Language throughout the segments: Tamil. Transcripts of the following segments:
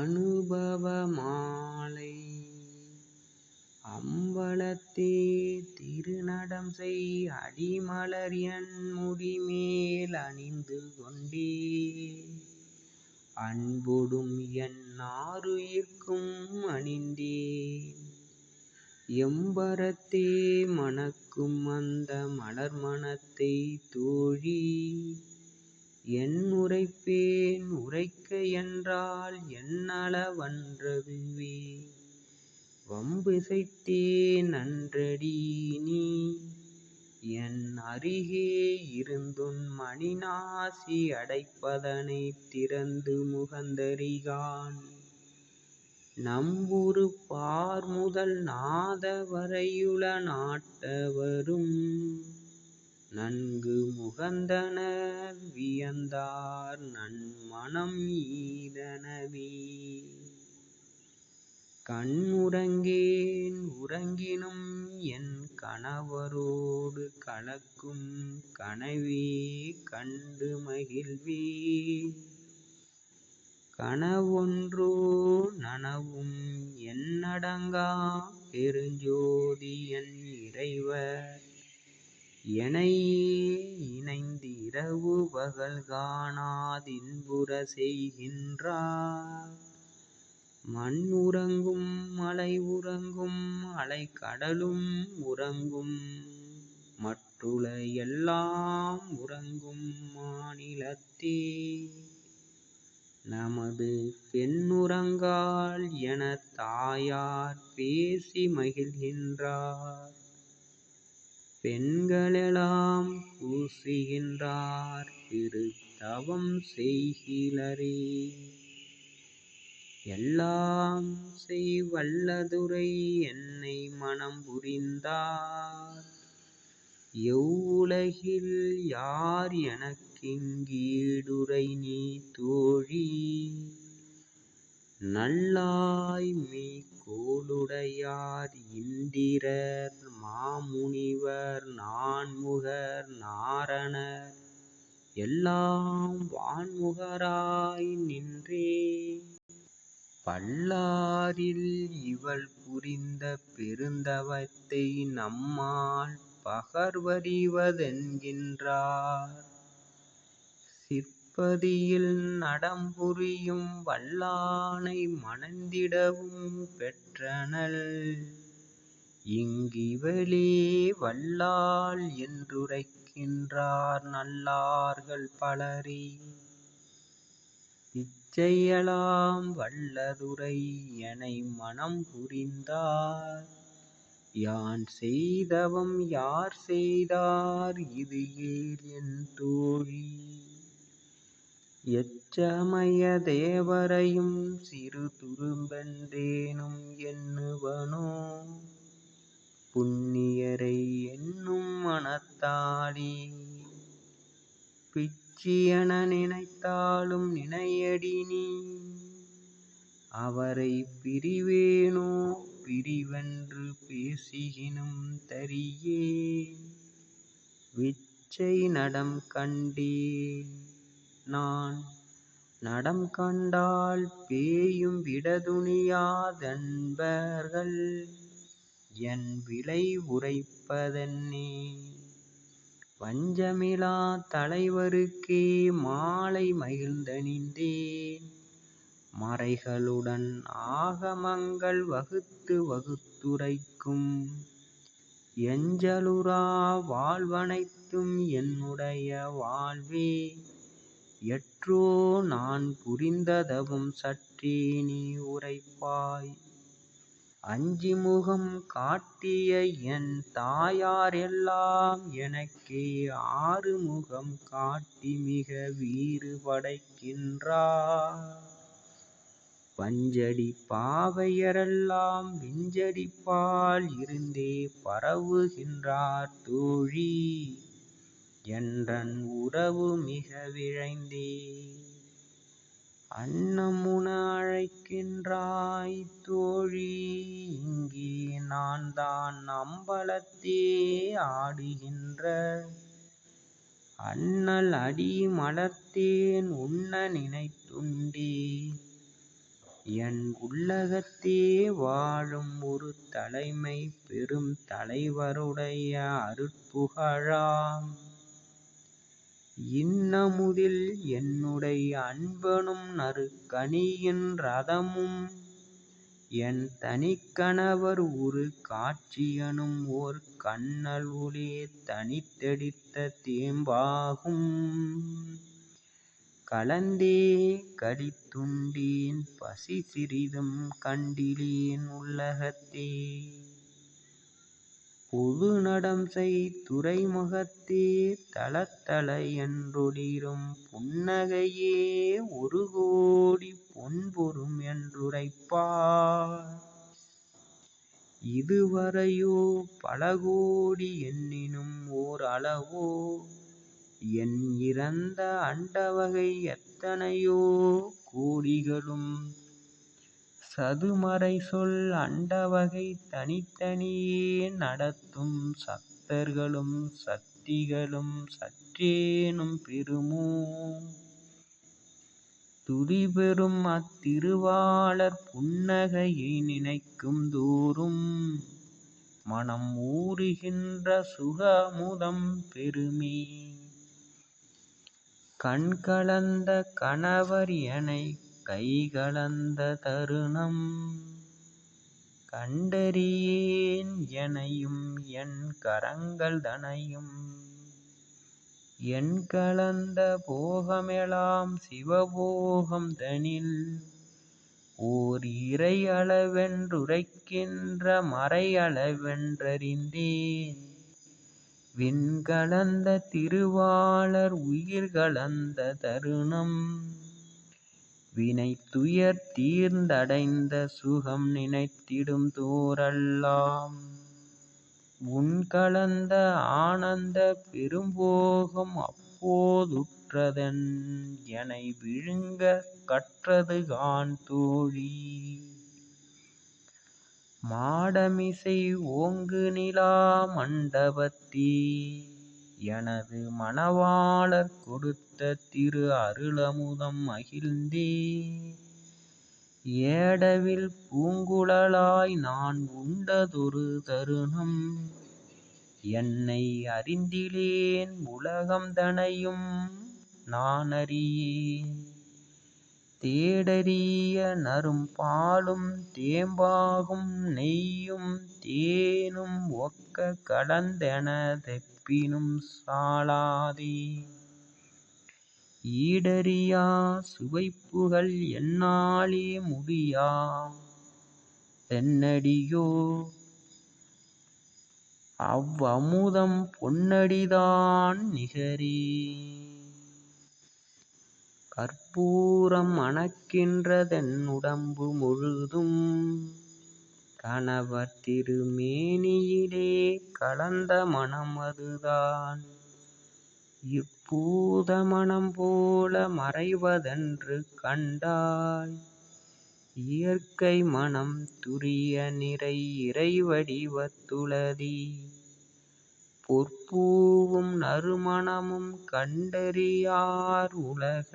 அனுபவ மாலை அம்பலத்தே திருநடம் செய் அடிமலர் என் முடிமேல் அணிந்து கொண்டே. அன்பொடும் என் ஆறுயிர்க்கும் அணிந்தேன். எம்பரத்தே மணக்கும் அந்த மலர்மணத்தை தோழி என் உரைப்பேன் உரைக்க என்றால் என்னளவன்றதுவே வம்பிசைத்தேன் அன்றடி நீ. என் அருகே இருந்துன் மணிநாசி அடைப்பதனை திறந்து முகந்தறிகான். பார் முதல் நாத வரையுள நாட்டவரும் நன்கு முகந்தனர் வியந்தார் நன்மணம் ஈதனவே. கண்ணுறங்கேன் உறங்கினும் என் கணவரோடு கலக்கும் கனவே கண்டு மகிழ்வேன் கனவொன்றோ நனவும் என்னடங்கா பெருஞ்சோதி என் இறைவர் எனையே இணைந்து இரவு பகல் காணாதின்புற செய்கின்றார். மண் உறங்கும் மலை உறங்கும் அலை கடலும் உறங்கும் மற்றுள எல்லாம் உறங்கும் மாநிலத்தே. நமது பெண்ணுறங்கால் எனத் தாயார் பேசி மகிழ்கின்றார். பெண்களெலாம் பூசுகின்றார் திருத்தவம் செய்கிலரே. எல்லாம் செய் வல்லதுரை என்னை மனம் புரிந்தார். எவ்வுலகில் யார் எனக்கிங்கீடுரை நீ தோழி? நல்லாய் மெய்கோளுடையார் இந்திரர் மாமுனிவர் நான்முகர் நாரணர் எல்லாம் வான்முகராய் நின்றே. பல்லாரில் இவள் புரிந்த பெருந்தவத்தை நம்மால் பகர்வறிவதென்கின்றார். சிற்பதியில் நடம்புரியும் வல்லானை மணந்திடவும் பெற்றனள். இங்கிவளே வல்லாள் என்றுரைக்கின்றார் நல்லார்கள் பலரே. இச்செயலாம் வல்லதுரை எனை மனம் புரிந்தார். யான் செய்தவம் யார் செய்தார்? இது கேள் என் தோழி. எச்சமய தேவரையும் சிறு துரும்பென்றேனும் எண்ணுவனோ? புண்ணியரை எண்ணும் மனத்தாலே பிச்சியென நினைத்தாலும் நினையடி நீ. அவரை பிரிவேனோ? பிரிவென்று பேசிகினும் தரியே. விச்சை நடம் கண்டேன். நான் நடம் கண்டால் பேயும் விடதுணியாதன்பர்கள். என் விலை உரைப்பதென்னே? வஞ்சமிலா தலைவருக்கே மாலை மகிழ்ந்தணிந்தேன். மறைகளுடன் ஆகமங்கள் வகுத்து வகுத்துரைக்கும். எஞ்சலுறா வாழ்வனைத்தும் என்னுடைய வாழ்வே. எற்றோ நான் புரிந்ததவும் சற்றே நீ உரைப்பாய். அஞ்சி முகம் காட்டிய என் தாயார் எல்லாம் எனக்கே ஆறு முகம் காட்டி மிக வீறு படைக்கின்றார். பஞ்சடி பாவையரெல்லாம் விஞ்சடிப்பால் இருந்தே பரவுகின்றார் தோழி. என்றன் உறவு மிக விழைந்தே. அன்னமுன அழைக்கின்றாய் தோழி இங்கே நான் தான் அம்பலத்தே ஆடுகின்ற. அண்ணல் அடி மலர்த்தேன் உண்ண நினைத்துண்டே. என் உள்ளகத்தே வாழும் ஒரு தலைமை பெரும் தலைவருடைய அருட்புகழாம். இன்னமுதில் என்னுடை அன்பனும் நறுகணியின் ரதமும் என் தனிக்கணவர் உறு காட்சியனும் ஓர் கன்னல் ஒளியே தனித்தெடுத்த தேம்பாகும். கலந்தே களித்துண்டேன் பசி சிறிதும் கண்டிலேன் உள்ளகத்தே. பொதுநடம் செய் துறைமுகத்தே தளதள என்றொளிரும் புன்னகையே ஒரு கோடி பொன்பொரும் என்றுரைப்பார். இதுவரையோ பலகோடி எண்ணினும் ஓர் அளவோ எண் இறந்த அண்டவகை எத்தனையோ கோடிகளும் சதுமறை சொல் அண்டவகை தனித்தனியே நடத்தும் சத்தர்களும் சத்திகளும் சற்றேனும் பெறுமோ? துதிபெறும் அத்திருவாளர் புன்னகையை நினைக்கும் தோறும் மனம் ஊறுகின்ற சுகமுதம் பெறுமே? கண்கலந்த கணவர் எனைக் கைகளந்த தருணம். கண்டறியேன் எனையும் என் கரங்கள் தனையும். என் கலந்த போகமெலாம் சிவபோகம் தனில். ஓர் இறை அளவென்றுரைக்கின்ற மறையளவென் றறிந்தேன் விண்கலந்த திருவாளர் உயிர்கலந்த தருணம். வினை துயர் தீர்ந்தடைந்த சுகம் நினைத்திடும் தோறெல்லாம் உண்கலந்த ஆனந்த பெரும்போகம் அப்போதுற்றதென் எனை கற்றது கற்றதுகாண் தோழி. மாடமிசை ஓங்கு நிலா மண்டபத்தீ எனது மணவாளர் கொடுத்த திரு அருளமுதம் மகிழ்ந்தே. ஏடவில் பூங்குழலாய் நான் உண்டதொரு தருணம். என்னை அறிந்திலேன் உலகம் தனையும் நானறியேன் தேடரிய நறும்பாலும் தேம்பாகும் நெய்யும் தேனும் ஒக்க கலந்தென தெப்பினும் சாலாதே. ஈடறியா சுவைப்புகள் என்னாலே முடியா? தென்னடியோ? அவ்வமுதம் பொன்னடிதான் நிகரே. கற்பூரம் மணக்கின்றதென் உடம்பு முழுதும். கணவர் திருமேனியிலே கலந்த மணம் அதுதான். இப்பூத மணம்போல மறைவதென்று கண்டாய். இயற்கை மணம் துரிய நிறை இறைவடிவத்துளதி. பொற்பூவும் நறுமணமும் கண்டறியார் உலக.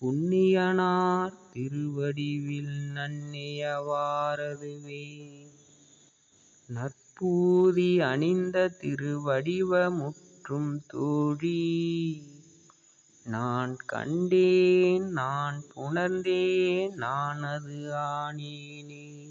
புண்ணியனார் திருவடிவில் நண்ணியவாறதுவே நற்பூதி அணிந்த திருவடிவ முற்றும் தோழி. நான் கண்டேன் நான் புணர்ந்தேன் நானது ஆனேனே